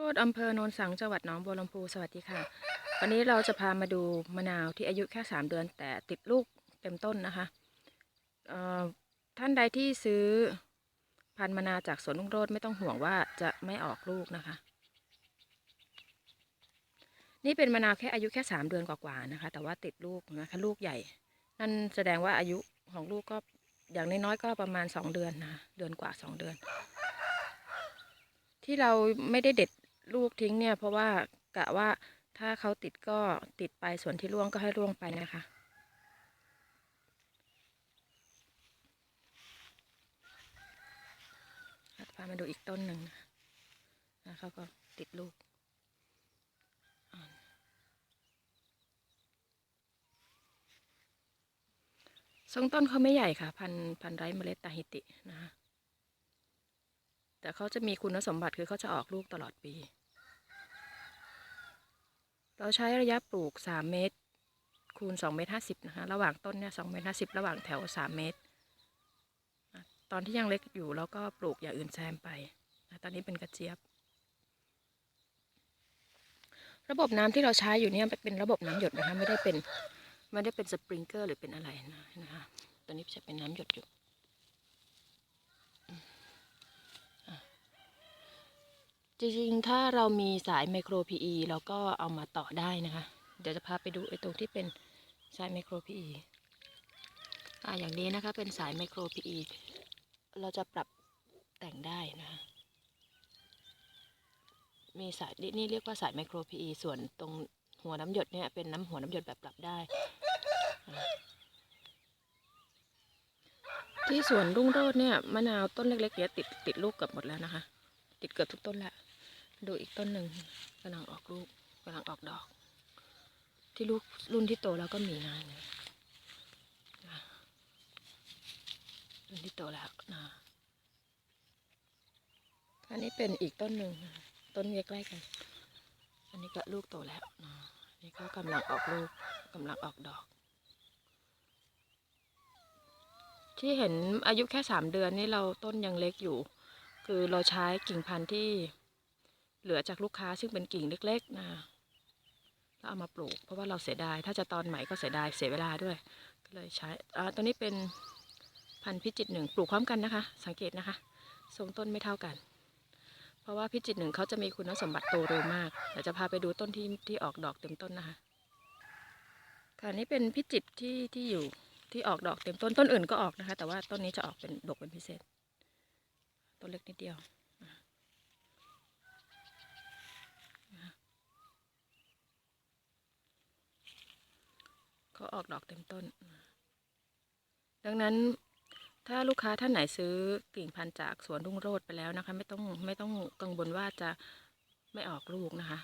โรดอำเภอโนนสังจังหวัดหนองบัวลำพูสวัสดีค่ะ วันนี้เราจะพามาดูมะนาวที่อายุแค่ 3 เดือน แต่ติดลูกเต็มต้นนะคะท่านใดที่ซื้อพันธุ์มะนาวจากสวนลุงโรดไม่ต้องห่วงว่าจะไม่ออกลูกนะคะ นี่เป็นมะนาวแค่อายุแค่ 3 เดือนกว่าๆนะคะ แต่ว่าติดลูกนะคะลูกใหญ่ นั่นแสดงว่าอายุของลูกก็อย่างน้อยๆก็ประมาณ 2 เดือนนะเดือนกว่า 2 เดือน ที่เราไม่ได้เด็ด ลูกทิ้งเนี่ย เพราะว่ากะว่าถ้าเขาติดก็ติดไปส่วนที่ร่วงก็ให้ร่วงไปนะคะพามาดูอีกต้นหนึ่งนะเขาก็ติดลูกอ่อนทรงต้นเขาไม่ใหญ่ค่ะ พันพันไร้เมล็ดตาฮิตินะคะแต่เขาจะมีคุณสมบัติคือเขาจะออกลูกตลอดปี เราใช้ระยะปลูก 3 เมตร คูณ2เมตร50นะคะ ระหว่างต้นเนี่ย2เมตร50 ระหว่างแถว 3 เมตร ตอนที่ยังเล็กอยู่เราก็ปลูกอย่างอื่นแซมไป ตอนนี้เป็นกระเจี๊ยบ ระบบน้ำที่เราใช้อยู่เนี่ยเป็นระบบน้ำหยดนะคะ ไม่ได้เป็นไม่ได้เป็นสปริงเกอร์หรือเป็นอะไรนะนะคะตัวนี้จะเป็นน้ำหยดอยู่ จริงๆ ถ้าเรามีสายไมโคร PE เราก็เอามาต่อได้นะคะ เดี๋ยวจะพาไปดูไอ้ตรงที่เป็นสายไมโคร PE อ่าอย่างนี้นะคะเป็นสายไมโคร PE เราจะปรับแต่งได้นะคะมีสายนี่เรียกว่าสายไมโคร PE ส่วนตรงหัวน้ำหยดเนี่ยเป็นน้ำหัวน้ำหยดแบบปรับได้ ที่สวนรุ่งโรจน์เนี่ยมะนาวต้นเล็กๆเนี่ยติดติดลูกเกือบหมดแล้วนะคะ ติดเกือบทุกต้นแล้ว ดูอีกต้นหนึ่งกำลังออกลูกกำลังออกดอก ที่ลูกรุ่นที่โตแล้วก็มีนะนี่ยรุ่นที่โตแล้วนะอันนี้เป็นอีกต้นหนึ่งนะต้นใกล้ๆกัน อันนี้ก็ลูกโตแล้วนะนนี่ก็กำลังออกลูกกำลังออกดอก ที่เห็นอายุแค่สามเดือนนี่เราต้นยังเล็กอยู่ คือเราใช้กิ่งพันธุ์ที่ เหลือจากลูกค้าซึ่งเป็นกิ่งเล็กๆนะแล้วเอามาปลูก เพราะว่าเราเสียดาย ถ้าจะตอนใหม่ก็เสียดายเสียเวลาด้วย ก็เลยใช้อ่าตัวนี้เป็นพันธุ์พิจิตรหนึ่งปลูกพร้อมกันนะคะ สังเกตนะคะ ทรงต้นไม่เท่ากัน เพราะว่าพิจิตรหนึ่งเขาจะมีคุณสมบัติโตเร็วมากเดี๋ยวจะพาไปดูต้นที่ที่ออกดอกเต็มต้นนะคะค่ะนี่เป็นพิจิตรที่ที่อยู่ที่ออกดอกเต็มต้นต้นอื่นก็ออกนะคะ แต่ว่าต้นนี้จะออกเป็นดกเป็นพิเศษต้นเล็กนิดเดียวอะนะก็อ อกดอกเต็มต้น ดังนั้นถ้าลูกค้าท่านไหนซื้อกิ่งพันธุ์จากสวนรุ่งโรจน์ไปแล้วนะคะ ไม่ต้องไม่ต้องกังวลว่าจะไม่ออกลูกนะคะ